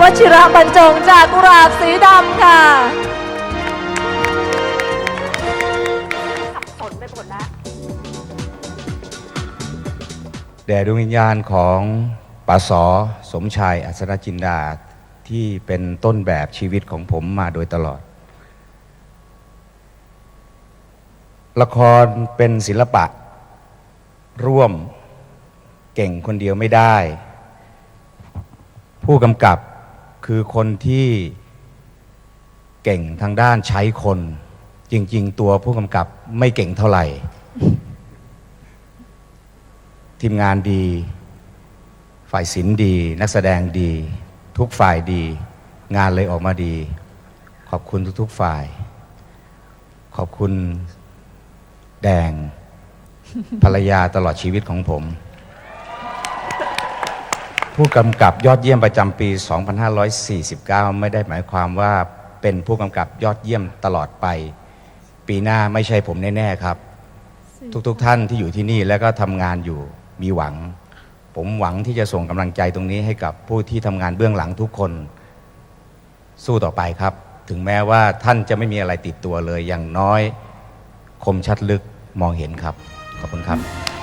วชิระบรรจงจากกุหลาบสีดำค่ะสับสนไปหมดแล้วแด่ดวงวิญญาณของปสอสมชายอัศรจินดาที่เป็นต้นแบบชีวิตของผมมาโดยตลอด ละครเป็นศิลปะ ร่วมเก่งคนเดียวไม่ได้ ผู้กำกับ คือคนที่เก่งทางด้านใช้คน จริง ๆ ตัวผู้กำกับไม่เก่งเท่าไหร่ ทีมงานดี ฝ่ายศิลป์ดี นักแสดงดี ทุกฝ่ายดี งานเลยออกมาดี ขอบคุณทุก ๆ ฝ่าย ขอบคุณแดงภรรยาตลอดชีวิตของผม ผู้กำกับยอดเยี่ยมประจำปี 2549 ไม่ได้หมายความว่าเป็นผู้กำกับยอดเยี่ยมตลอดไป ปีหน้าไม่ใช่ผมแน่ ๆ ครับ ทุกๆทท่านที่อยู่ที่นี่แล้วก็ทำงานอยู่มีหวัง ผมหวังที่จะส่งกำลังใจตรงนี้ให้กับผู้ที่ทำงานเบื้องหลังทุกคน สู้ต่อไปครับ ถึงแม้ว่าท่านจะไม่มีอะไรติดตัวเลยอย่างน้อย คมชัดลึกมองเห็นครับ ขอบคุณครับ